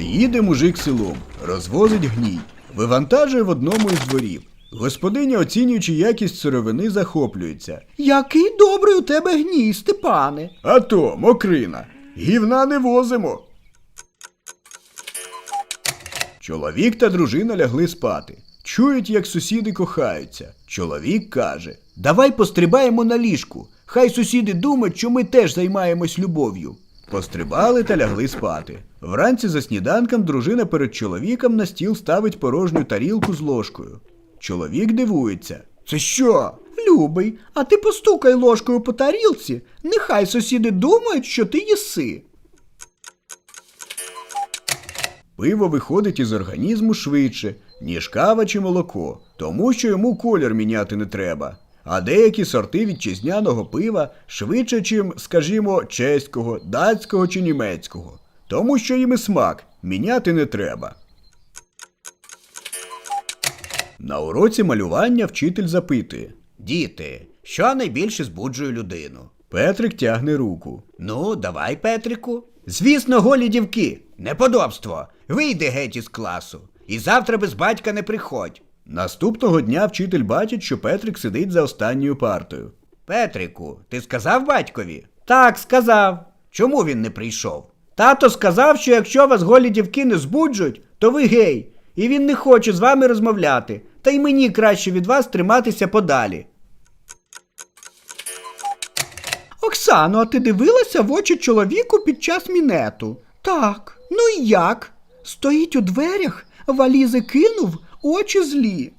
Їде мужик селом, розвозить гній, вивантажує в одному із дворів. Господиня, оцінюючи якість сировини, захоплюється. Який добрий у тебе гній, Степане. А то, мокрина, гівна не возимо. Чоловік та дружина лягли спати. Чують, як сусіди кохаються. Чоловік каже: Давай пострибаємо на ліжку. Хай сусіди думають, що ми теж займаємось любов'ю. Пострибали та лягли спати. Вранці за сніданком дружина перед чоловіком на стіл ставить порожню тарілку з ложкою. Чоловік дивується. Це що? Любий, а ти постукай ложкою по тарілці, нехай сусіди думають, що ти їси. Пиво виходить із організму швидше, ніж кава чи молоко, тому що йому колір міняти не треба. А деякі сорти вітчизняного пива швидше, чим, скажімо, чеського, датського чи німецького, тому що їм і смак міняти не треба. На уроці малювання вчитель запитує. Діти, що найбільше збуджує людину? Петрик тягне руку. Ну, давай, Петрику. Звісно, голі дівки. Неподобство. Вийди геть із класу. І завтра без батька не приходь. Наступного дня вчитель бачить, що Петрик сидить за останньою партою. Петрику, ти сказав батькові? Так, сказав. Чому він не прийшов? Тато сказав, що якщо вас голі дівки не збуджують, то ви гей, і він не хоче з вами розмовляти. Та й мені краще від вас триматися подалі. Оксано, а ти дивилася в очі чоловіку під час мінету? Так. Ну і як? Стоїть у дверях, валізи кинув, очі злі.